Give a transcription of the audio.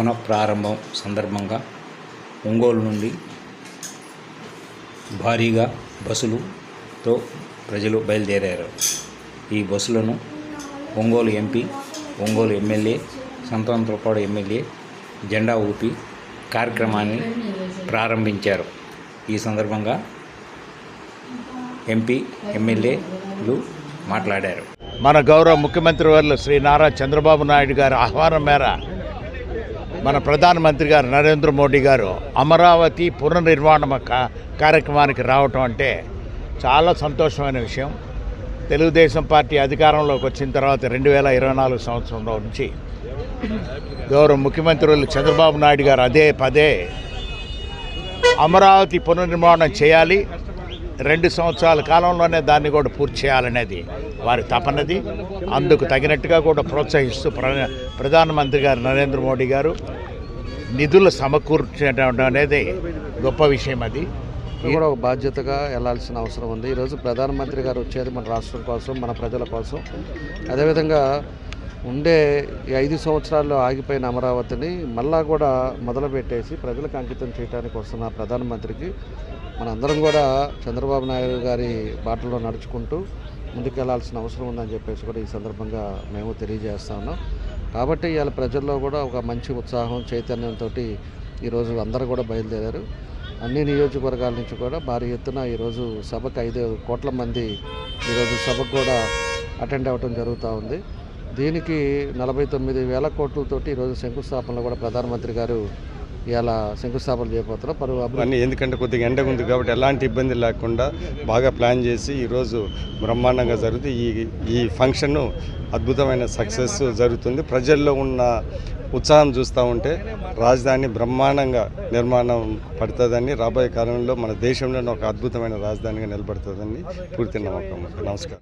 పునఃప్రారంభం సందర్భంగా ఒంగోలు నుండి భారీగా బస్సులతో ప్రజలు బయలుదేరారు. ఈ బస్సులను ఒంగోలు ఎంపీ ఒంగోలు ఎమ్మెల్యే సంతంత్రపాడు ఎమ్మెల్యే జెండా ఊపి కార్యక్రమాన్ని ప్రారంభించారు. ఈ సందర్భంగా ఎంపీ ఎమ్మెల్యేలు మాట్లాడారు. మన గౌరవ ముఖ్యమంత్రి వర్యులు శ్రీ నారా చంద్రబాబు నాయుడు గారి ఆహ్వానం మేర మన ప్రధానమంత్రి గారు నరేంద్ర మోడీ గారు అమరావతి పునర్నిర్మాణ కా కార్యక్రమానికి రావటం అంటే చాలా సంతోషమైన విషయం. తెలుగుదేశం పార్టీ అధికారంలోకి వచ్చిన తర్వాత రెండు వేల ఇరవై నాలుగు సంవత్సరంలో నుంచి గౌరవ ముఖ్యమంత్రులు చంద్రబాబు నాయుడు గారు అదే పదే అమరావతి పునర్నిర్మాణం చేయాలి. రెండు సంవత్సరాల కాలంలోనే దాన్ని కూడా పూర్తి చేయాలనేది వారి తపనది. అందుకు తగినట్టుగా కూడా ప్రోత్సహిస్తూ ప్ర ప్రధానమంత్రి గారు నరేంద్ర మోడీ గారు నిధులు సమకూర్చడం అనేది గొప్ప విషయం అది. కూడా ఒక బాధ్యతగా వెళ్ళాల్సిన అవసరం ఉంది. ఈరోజు ప్రధానమంత్రి గారు వచ్చేది మన రాష్ట్రం కోసం మన ప్రజల కోసం. అదేవిధంగా ఉండే ఈ ఐదు సంవత్సరాల్లో ఆగిపోయిన అమరావతిని మళ్ళా కూడా మొదలుపెట్టేసి ప్రజలకు అంకితం చేయడానికి వస్తున్న ప్రధానమంత్రికి మనందరం కూడా చంద్రబాబు నాయుడు గారి బాటలో నడుచుకుంటూ ముందుకెళ్ళాల్సిన అవసరం ఉందని చెప్పేసి కూడా ఈ సందర్భంగా మేము తెలియజేస్తా ఉన్నాం. కాబట్టి ఇవాళ ప్రజల్లో కూడా ఒక మంచి ఉత్సాహం చైతన్యంతో ఈరోజు అందరూ కూడా బయలుదేరారు. అన్ని నియోజకవర్గాల నుంచి కూడా భారీ ఎత్తున ఈరోజు సభకు ఐదు కోట్ల మంది ఈరోజు సభకు కూడా అటెండ్ అవ్వటం జరుగుతూ ఉంది. దీనికి నలభై తొమ్మిది వేల కోట్లతోటి ఈరోజు శంకుస్థాపనలో కూడా ప్రధానమంత్రి గారు ఇలా శంకుస్థాపన చేయబోతున్నారు. పరువు అభివృద్ధి ఎందుకంటే కొద్దిగా ఎండగా ఉంది కాబట్టి ఎలాంటి ఇబ్బంది లేకుండా బాగా ప్లాన్ చేసి ఈరోజు బ్రహ్మాండంగా జరుగుతుంది ఈ ఈ ఫంక్షన్ అద్భుతమైన సక్సెస్ జరుగుతుంది. ప్రజల్లో ఉన్న ఉత్సాహం చూస్తూ ఉంటే రాజధాని బ్రహ్మాండంగా నిర్మాణం పడుతుందని రాబోయే కాలంలో మన దేశంలోనే ఒక అద్భుతమైన రాజధానిగా నిలబడుతుందని పూర్తి నమ్మకం. నమస్కారం.